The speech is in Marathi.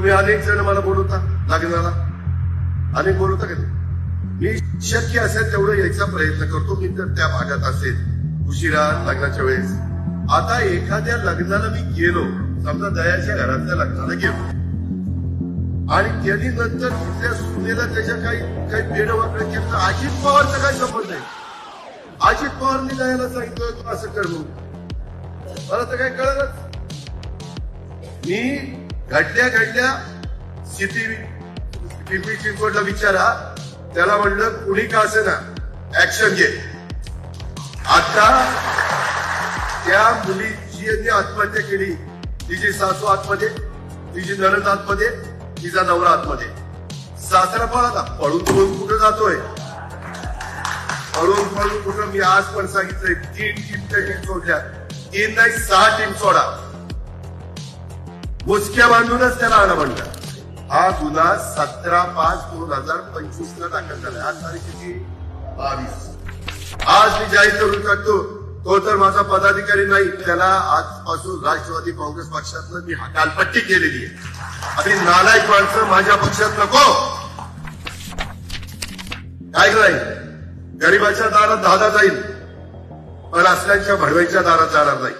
तुम्ही अनेक जण मला बोलवता लग्नाला अनेक बोलवता का नाही? मी शक्य असेल तेवढं यायचा प्रयत्न करतो मी तर त्या भागात असेल. उशिरा लग्नाच्या वेळेस. आता एखाद्या लग्नाला मी गेलो समजा दयाच्या घरातल्या लग्नाला गेलो. आणि त्यांनी नंतर तिथल्या सुनेला त्याच्या काही काही वेडवाकडे केलं अजित पवारचा काय संबंध आहे अजित पवारनी दयाला सांगितलं तू असं कर मला तर काय कळलंच. मी घडल्या घडल्या सिटी पिंपरी चिंचवडला विचारा त्याला म्हणलं कुणी का असे ना ऍक्शन घे. आता त्या मुलीची आत्महत्या केली तिची सासू आतमध्ये तिची नरद आतमध्ये तिचा नवरा आतमध्ये. सासरा पळाला पळून पळून कुठं जातोय? पळून पळून कुठं? मी आज पण सांगितलंय तीन टीमच्या टीम सोडल्या. तीन नाही सहा टीम सोडा. मोजक्या बांधूनच त्याला आणा म्हणतात हा गुन्हा सतरा पाच दोन हजार पंचवीस ला दाखल झाला. आज तारीख किती? बावीस. आज मी जाहीर करून शकतो तो तर माझा पदाधिकारी नाही. त्याला आजपासून राष्ट्रवादी काँग्रेस पक्षातनं मी हकालपट्टी केलेली आहे. आणि नालायक माणसं माझ्या पक्षात नको. काय नाही गरीबाच्या दारात दादा जाईल पण असल्याच्या भडव्याच्या दारात जाणार नाही.